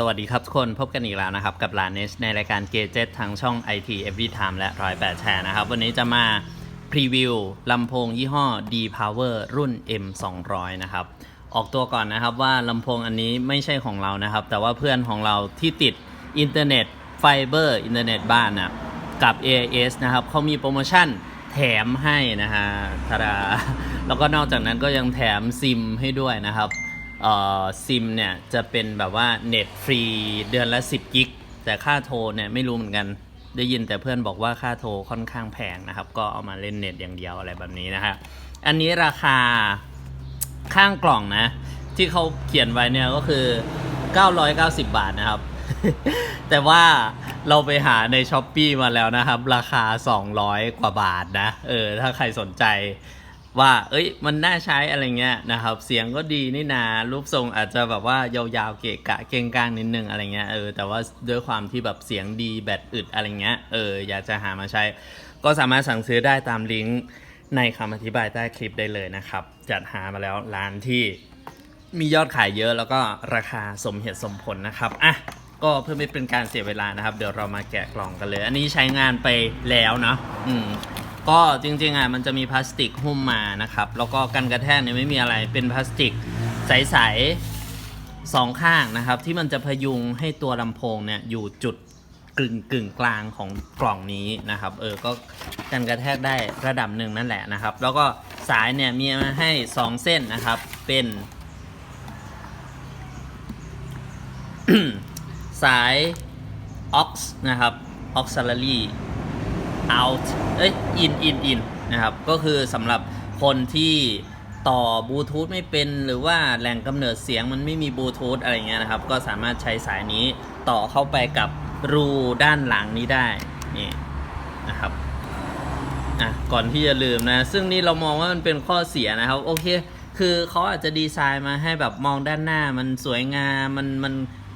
สวัสดีครับทุกคนพบกันอีกแล้วนะครับ กับลาเนชในรายการเกจ t ทางช่อง IT Every Time และ108แปดแชร์นะครับ วันนี้จะมาพรีวิวลำโพงยี่ห้อ D Power รุ่น M 2 0 0นะครับ ออกตัวก่อนนะครับว่าลำโพงอันนี้ไม่ใช่ของเรานะครับ แต่ว่าเพื่อนของเราที่ติดอินเทอร์เน็ตไฟเบอร์อินเทอร์เน็ตบ้านนะกับ AIS นะครับเขามีโปรโมชั่นแถมให้นะฮะทาราแล้วก็นอกจากนั้นก็ยังแถมซิมให้ด้วยนะครับ ซิมเนี่ยจะเป็นแบบว่าเน็ตฟรีเดือนละ 10 กิก แต่ค่าโทรเนี่ยไม่รู้เหมือนกัน ได้ยินแต่เพื่อนบอกว่าค่าโทรค่อนข้างแพงนะครับ ก็เอามาเล่นเน็ตอย่างเดียวอะไรแบบนี้นะฮะอันนี้ราคาข้างกล่องนะ ที่เขาเขียนไว้เนี่ยก็คือ 990 บาทนะครับ แต่ว่าเราไปหาในช้อปปีมาแล้วนะครับ ราคา 200 กว่าบาทนะ เออ ถ้าใครสนใจ ว่า เอ้ย มันน่าใช้อะไรเงี้ยนะครับ เสียงก็ดีนี่นารูปทรงอาจจะแบบว่ายาวๆเกะกะเก่งกลางนิดนึงอะไรเงี้ย เออ แต่ว่าด้วยความที่แบบเสียงดีแบตอึดอะไรเงี้ย เออ อยากจะหามาใช้ ก็สามารถสั่งซื้อได้ตามลิงก์ในคำอธิบายใต้คลิปได้เลยนะครับ จัดหามาแล้วร้านที่มียอดขายเยอะแล้วก็ราคาสมเหตุสมผลนะครับ อะ ก็เพื่อไม่เป็นการเสียเวลานะครับ เดี๋ยวเรามาแกะกล่องกันเลย อันนี้ใช้งานไปแล้วเนาะ อืม ก็จริงๆอะมันจะมีพลาสติกหุ้มมานะครับ แล้วก็กันกระแทกเนี่ยไม่มีอะไรเป็นพลาสติกใสๆสองข้างนะครับ ที่มันจะพยุงให้ตัวลำโพงเนี่ยอยู่จุดกึ่งกึ่งกลางของกล่องนี้นะครับ เออก็กันกระแทกได้ระดับหนึ่งนั่นแหละนะครับ แล้วก็สายเนี่ยมีมาให้ 2 เส้นนะครับ เป็น สาย aux นะครับ auxiliary out เอ้ย in in in นะครับ ก็คือสำหรับคนที่ต่อบลูทูธไม่เป็นหรือว่าแหล่งกำเนิดเสียงมันไม่มีบลูทูธอะไรเงี้ยนะครับ ก็สามารถใช้สายนี้ต่อเข้าไปกับรูด้านหลังนี้ได้ นี่นะครับอะก่อนที่จะลืมนะ ซึ่งนี่เรามองว่ามันเป็นข้อเสียนะครับ โอเค คือเขาอาจจะดีไซน์มาให้แบบมองด้านหน้ามันสวยงาม มันมัน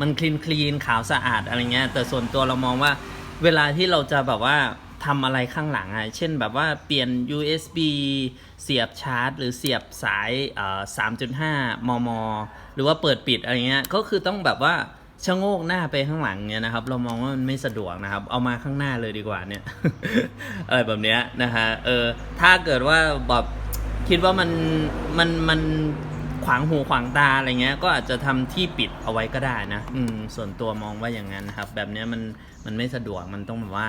มันคลีนคลีนขาวสะอาดอะไรเงี้ย แต่ส่วนตัวเรามองว่าเวลาที่เราจะแบบว่า ทำอะไรข้างหลังอะเช่นแบบว่าเปลี่ยน USB เสียบชาร์จ หรือเสียบสายเอ่อ3.5มม หรือว่าเปิดปิดอะไรเงี้ย ก็คือต้องแบบว่าชะโงกหน้าไปข้างหลังเนี่ยนะครับ เรามองว่ามันไม่สะดวกนะครับ เอามาข้างหน้าเลยดีกว่าเนี่ยอะไรแบบเนี้ยนะฮะ เออ ถ้าเกิดว่าแบบคิดว่ามันมันมันขวางหูขวางตาอะไรเงี้ย ก็อาจจะทำที่ปิดเอาไว้ก็ได้นะ อืม ส่วนตัวมองว่าอย่างนั้นนะครับ แบบเนี้ยมันมันไม่สะดวก มันต้องแบบว่า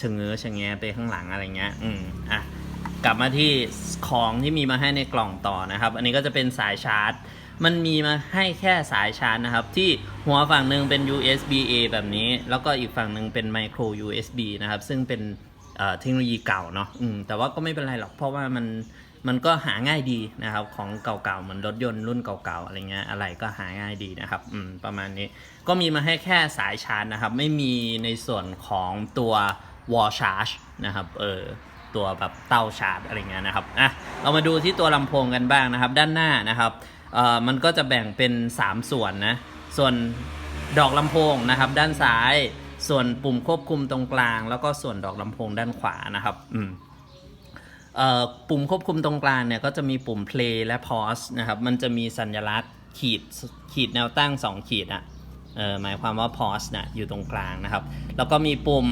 ชะเง้อชะแงไปข้างหลังอะไรเงี้ย อืมอะกลับมาที่ของที่มีมาให้ในกล่องต่อนะครับ อันนี้ก็จะเป็นสายชาร์จ มันมีมาให้แค่สายชาร์จนะครับ ที่หัวฝั่งหนึ่งเป็น USB A แบบนี้ แล้วก็อีกฝั่งหนึ่งเป็น micro USB นะครับ ซึ่งเป็นเอ่อเทคโนโลยีเก่าเนาะอืมแต่ว่าก็ไม่เป็นไรหรอก เพราะว่ามันมันก็หาง่ายดีนะครับ ของเก่าๆเหมือนรถยนต์รุ่นเก่าๆอะไรเงี้ยอะไรก็หาง่ายดีนะครับอืมประมาณนี้ก็มีมาให้แค่สายชาร์จนะครับ ไม่มีในส่วนของตัว wall charge นะครับเออตัวแบบเต้าชาร์จอะไรเงี้ยนะครับอะเรามาดูที่ตัวลำโพงกันบ้างนะครับ ด้านหน้านะครับเอ่อมันก็จะแบ่งเป็น 3 ส่วนนะส่วนดอกลำโพงนะครับ ด้านซ้ายส่วนปุ่มควบคุมตรงกลาง แล้วก็ส่วนดอกลำโพงด้านขวานะครับอืมเออปุ่มควบคุมตรงกลางเนี่ยก็จะมีปุ่ม play และ pause นะครับ มันจะมีสัญลักษณ์ขีดขีดแนวตั้ง 2 ขีดอะเออหมายความว่า pause นะอยู่ตรงกลางนะครับ แล้วก็มีปุ่ม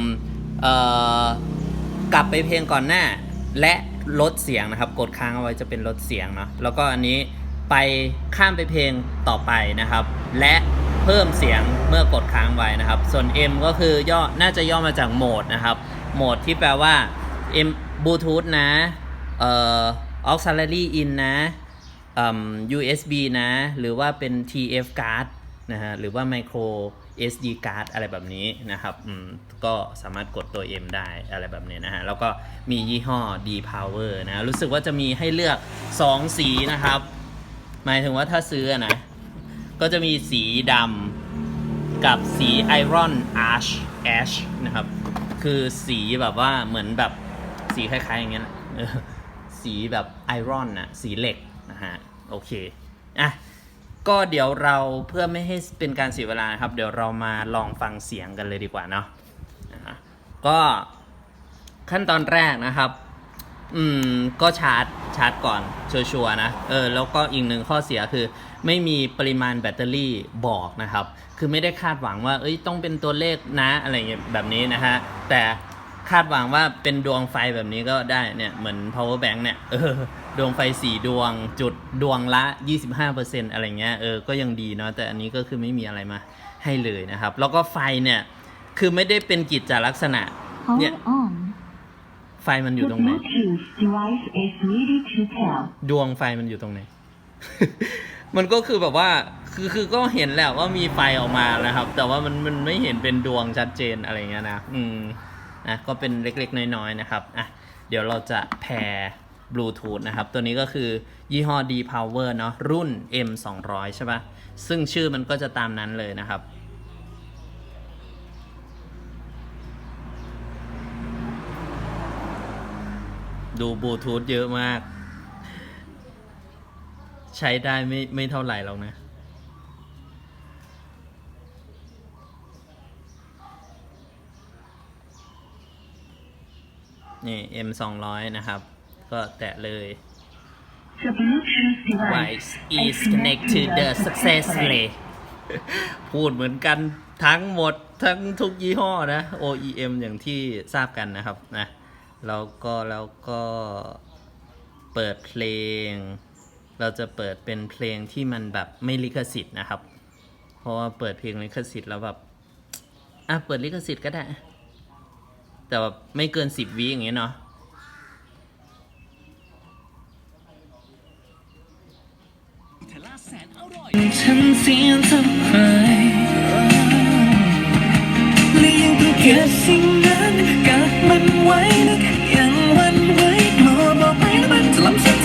กลับไปเพลงก่อนหน้า และลดเสียงนะครับ กดค้างเอาไว้จะเป็นลดเสียงเนาะแล้วก็อันนี้ไปข้ามไปเพลงต่อไปนะครับ และเพิ่มเสียงเมื่อกดค้างไว้นะครับ ส่วน M ก็คือย่อน่าจะย่อมาจากโหมดนะครับ โหมดที่แปลว่า M บลูทูธนะเอ่อ auxiliary in นะอ่ USB นะ หรือว่าเป็น TF card นะฮะหรือว่า micro SD card อะไรแบบนี้นะครับอืมก็สามารถกดตัว M ได้อะไรแบบนี้นะฮะ แล้วก็มียี่ห้อ D Power นะ รู้สึกว่าจะมีให้เลือก 2 สีนะครับ หมายถึงว่าถ้าซื้อนะ ก็จะมีสีดำกับสี Iron Ash Ash นะครับ คือสีแบบว่าเหมือนแบบสีคล้ายๆอย่างเงี้ยนะสีแบบไอรอนนะสีเหล็กนะฮะ โอเค อะ ก็เดี๋ยวเราเพื่อไม่ให้เป็นการเสียเวลานะครับ เดี๋ยวเรามาลองฟังเสียงกันเลยดีกว่าเนาะนะก็ขั้นตอนแรกนะครับ อืม ก็ชาร์จชาร์จก่อนชัวร์ๆนะ เออ แล้วก็อีกหนึ่งข้อเสียคือ ไม่มีปริมาณแบตเตอรี่บอกนะครับ คือไม่ได้คาดหวังว่า เอ้ย ต้องเป็นตัวเลขนะอะไรเงี้ยแบบนี้นะฮะ แต่คาดหวังว่าเป็นดวงไฟแบบนี้ก็ได้เนี่ย เหมือน power bank เนี่ย เออ ดวงไฟสี่ดวงจุดดวงละ 25%อะไรเงี้ยเออก็ยังดีเนาะแต่อันนี้ก็คือไม่มีอะไรมาให้เลยนะครับ แล้วก็ไฟเนี่ยคือไม่ได้เป็นกิจจลักษณะ Power on. ไฟมันอยู่ The ตรงไหน Bluetooth device is ready to pair. ดวงไฟมันอยู่ตรงไหน มันก็คือแบบว่าคือคือก็เห็นแหละว่ามีไฟออกมานะครับ แต่ว่ามันมันไม่เห็นเป็นดวงชัดเจนอะไรเงี้ยนะ อืมนะก็เป็นเล็กๆน้อยๆนะครับอะเดี๋ยวเราจะแพร์ บลูทูธนะครับ ตัวนี้ก็คือยี่ห้อ D Power เนาะรุ่น M 2 0 0ใช่ปะซึ่งชื่อมันก็จะตามนั้นเลยนะครับ ดูบลูทูธเยอะมาก ใช้ได้ไม่ไม่เท่าไหร่หรอกนะนี่ M 2 0 0นะครับ ก็แตะเลย The Bluetooth device device is connected the successfully พูดเหมือนกันทั้งหมดทั้งทุกยี่ห้อนะ OEM อย่างที่ทราบกันนะครับนะแล้วก็แล้วก็เปิดเพลง เราจะเปิดเป็นเพลงที่มันแบบไม่ลิขสิทธิ์นะครับ เพราะว่าเปิดเพลงลิขสิทธิ์แล้วแบบอะเปิดลิขสิทธิ์ก็ได้ แต่แบบไม่เกินสิบวิอย่างเงี้ยเนาะ ฉันเสียทำไมและยังเพิ่งเกิดสิ่งนั้นกัดมันไว้นะยังวันไหวกลัวบอกไปแล้วมันจะล้ำเส้น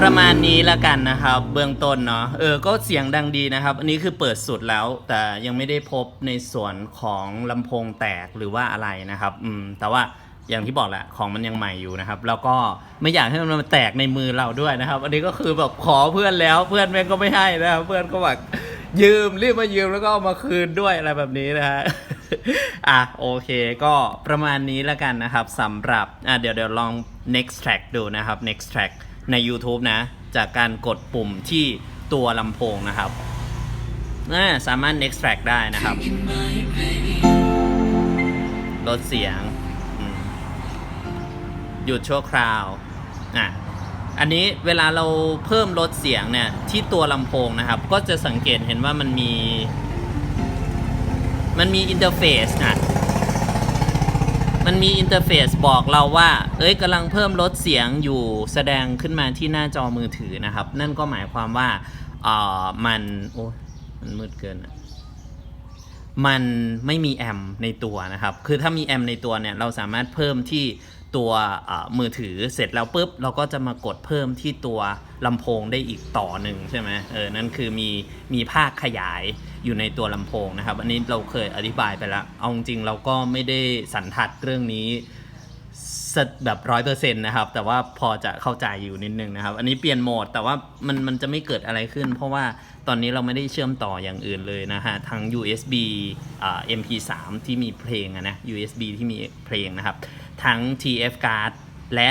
ประมาณนี้ละกันนะครับ เบื้องต้นเนาะเออก็เสียงดังดีนะครับ อันนี้คือเปิดสุดแล้ว แต่ยังไม่ได้พบในส่วนของลำโพงแตกหรือว่าอะไรนะครับ อืมแต่ว่า อย่างที่บอกแหละของมันยังใหม่อยู่นะครับ แล้วก็ไม่อยากให้มันมาแตกในมือเราด้วยนะครับ อันนี้ก็คือแบบขอเพื่อนแล้วเพื่อนแม่งก็ไม่ให้นะครับเพื่อนก็แบบยืมรีบมายืมแล้วก็เอามาคืนด้วยอะไรแบบนี้นะฮะอะโอเคก็ประมาณนี้แล้วกันนะครับสำหรับอะเดี๋ยวเดี๋ยวลอง next track ดูนะครับ next track ใน YouTube นะ จากการกดปุ่มที่ตัวลำโพงนะครับน่าสามารถ next track ได้นะครับ ลดเสียง หยุดชั่วคราวอะอันนี้เวลาเราเพิ่มลดเสียงเนี่ยที่ตัวลำโพงนะครับ ก็จะสังเกตเห็นว่ามันมี มันมีอินเทอร์เฟซอะมันมีอินเทอร์เฟซบอกเราว่า เอ้ยกำลังเพิ่มลดเสียงอยู่แสดงขึ้นมาที่หน้าจอมือถือนะครับ นั่นก็หมายความว่าเอ่อมัน โอ้มันมืดเกินอะมันไม่มีแอมในตัวนะครับ คือถ้ามีแอมในตัวเนี่ย เราสามารถเพิ่มที่ ตัวมือถือเสร็จแล้วปุ๊บ เราก็จะมากดเพิ่มที่ตัวลำโพงได้อีกต่อหนึ่งใช่ไหมเออนั่นคือมีมีภาคขยายอยู่ในตัวลำโพงนะครับ อันนี้เราเคยอธิบายไปแล้วเอาจริงเราก็ไม่ได้สันทัดเรื่องนี้แบบร้อยเปอร์เซ็นต์นะครับ แต่ว่าพอจะเข้าใจอยู่นิดนึงนะครับ อันนี้เปลี่ยนโหมดแต่ว่ามันมันจะไม่เกิดอะไรขึ้น เพราะว่าตอนนี้เราไม่ได้เชื่อมต่ออย่างอื่นเลยนะฮะทาง USB อ่า MP3 ที่มีเพลงนะ USB ที่มีเพลงนะครับ ทั้ง TF card และ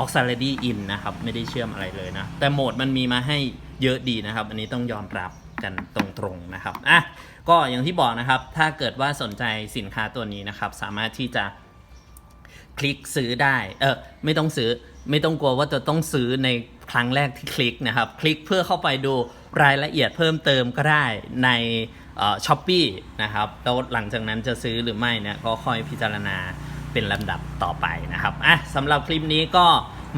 Auxiliary in นะครับ ไม่ได้เชื่อมอะไรเลยนะ แต่โหมดมันมีมาให้เยอะดีนะครับ อันนี้ต้องยอมรับกันตรงๆนะครับอะก็อย่างที่บอกนะครับ ถ้าเกิดว่าสนใจสินค้าตัวนี้นะครับ สามารถที่จะคลิกซื้อได้ เออไม่ต้องซื้อไม่ต้องกลัวว่าจะต้องซื้อในครั้งแรกที่คลิกนะครับ คลิกเพื่อเข้าไปดูรายละเอียดเพิ่มเติมก็ได้ในช้อปปีนะครับแล้วหลังจากนั้นจะซื้อหรือไม่เนี่ยก็ค่อยพิจารณา เป็นลำดับต่อไปนะครับอะสำหรับคลิปนี้ก็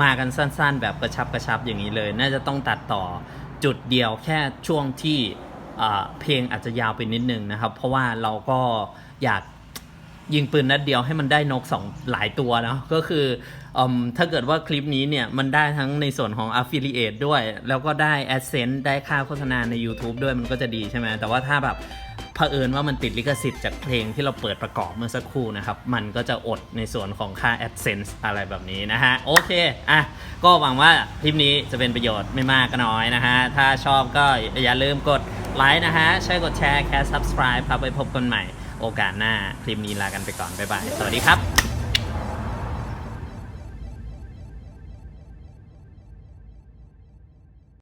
มากันสั้นๆ แบบกระชับกระชับอย่างนี้เลย น่าจะต้องตัดต่อจุดเดียวแค่ช่วงที่เพลงอาจจะยาวไปนิดนึงนะครับ เพราะว่าเราก็อยากยิงปืนนัดเดียวให้มันได้นกสองหลายตัวเนาะก็คืออถ้าเกิดว่าคลิปนี้เนี่ย มันได้ทั้งในส่วนของ Affiliate ด้วย แล้วก็ได้ AdSense ได้ค่าโฆษณาใน YouTube ด้วยมันก็จะดีใช่ไหมแต่ว่าถ้าแบบ เผอิญว่ามันติดลิขสิทธิ์จากเพลงที่เราเปิดประกอบเมื่อสักครู่นะครับ มันก็จะอดในส่วนของค่า AdSense อะไรแบบนี้นะฮะ โอเค อะ ก็หวังว่าคลิปนี้จะเป็นประโยชน์ไม่มากก็น้อยนะฮะ ถ้าชอบก็อย่าลืมกดไลค์นะฮะช่วยกดแชร์แค่ subscribe ครับไปพบกันใหม่โอกาสหน้า คลิปนี้ลากันไปก่อน บ๊ายบาย สวัสดีครับ